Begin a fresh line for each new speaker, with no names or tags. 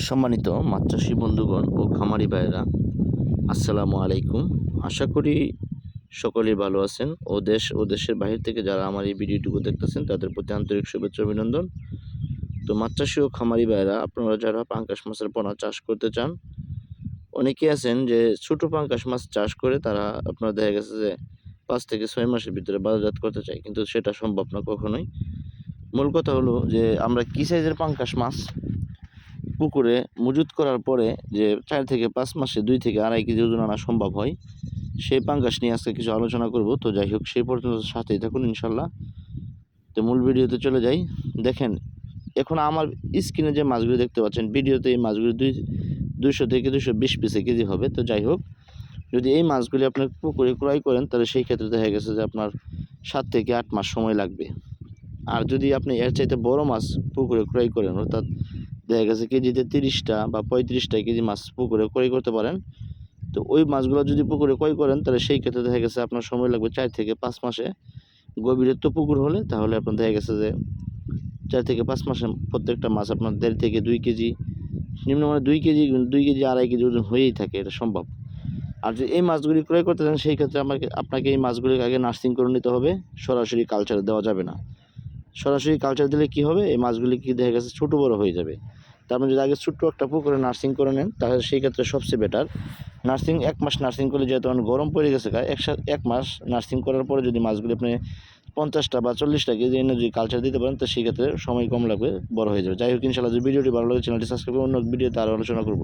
সম্মানিত চাষি বন্ধুগণ ও খামারি ভাইয়েরা, আসসালামু আলাইকুম। আশা করি সকলেই ভালো আছেন ও দেশ ও দেশের বাহির থেকে যারা আমার এই ভিডিওটুকু দেখতেছেন, তাদের প্রতি আন্তরিক শুভেচ্ছা অভিনন্দন। তো চাষি ও খামারি ভাইয়েরা, আপনারা যারা পাঙ্কাশ মাছের পোনা চাষ করতে চান অনেকে আছেন যে ছোটো পাঙ্কাশ মাছ চাষ করে তারা, আপনারা দেখা গেছে যে পাঁচ থেকে ছয় মাসের ভিতরে বাজারজাত করতে চায়, কিন্তু সেটা সম্ভব না কখনোই। মূল কথা হলো যে আমরা কী সাইজের পাঙ্কাশ মাছ পুকুরে মজুত করার পরে যে চার থেকে পাঁচ মাসে দুই থেকে আড়াই কেজি ওজন আনা সম্ভব হয়, সেই পাঙ্গাস নিয়ে আজকে কিছু আলোচনা করব। তো যাই হোক, সেই পর্যন্ত সাথেই থাকুন ইনশাল্লাহ তো মূল ভিডিওতে চলে যাই। দেখেন, এখন আমার স্ক্রিনে যে মাছগুলি দেখতে পাচ্ছেন, ভিডিওতে এই মাছগুলি দুই, দুইশো থেকে দুশো বিশ পিসে কেজি হবে। তো যাই হোক, যদি এই মাছগুলি আপনার পুকুরে ক্রয় করেন, তাহলে সেই ক্ষেত্রে দেখা গেছে যে আপনার সাত থেকে আট মাস সময় লাগবে। আর যদি আপনি এর চাইতে বড় মাছ পুকুরে ক্রয় করেন, অর্থাৎ দেখা গেছে কেজিতে তিরিশটা বা পঁয়ত্রিশটা কেজি মাছ পুকুরে ক্রয় করতে পারেন। তো ওই মাছগুলো যদি পুকুরে ক্রয় করেন, তাহলে সেই ক্ষেত্রে দেখা গেছে আপনার সময় লাগবে চার থেকে পাঁচ মাসে। গভীরত্ব পুকুর হলে, তাহলে আপনার দেখা গেছে যে চার থেকে পাঁচ মাসে প্রত্যেকটা মাছ আপনার দেড় থেকে দুই কেজি নিম্নমানে দুই কেজি দুই কেজি, আড়াই কেজি ওজন হয়েই থাকে, এটা সম্ভব। আর যদি এই মাছগুলি ক্রয় করতে চান, সেই ক্ষেত্রে আমাকে, আপনাকে এই মাছগুলিকে আগে নার্সিং করে নিতে হবে। সরাসরি কালচারে দেওয়া যাবে না। সরাসরি কালচার দিলে কি হবে? এই মাছগুলি কি দেখা গেছে ছোটো বড় হয়ে যাবে। তার মানে যদি আগে ছোট্ট একটা পুকুরে নার্সিং করে নেন, তাহলে সেই ক্ষেত্রে সবচেয়ে বেটার নার্সিং এক মাস নার্সিং করলে যেহেতু অনেক গরম পড়ে গেছে একসাথে এক মাস নার্সিং করার পরে যদি মাছগুলি আপনি পঞ্চাশটা বা চল্লিশটা কেজি এনে যদি কালচার দিতে পারেন, তো সেই ক্ষেত্রে সময় কম লাগবে, বড় হয়ে যাবে। যাই হোক ইনশাল্লাহ যদি ভিডিওটি ভালো লাগে চ্যানেলটি সাবস্ক্রাইব করে অন্য ভিডিওতে আরও আলোচনা করব।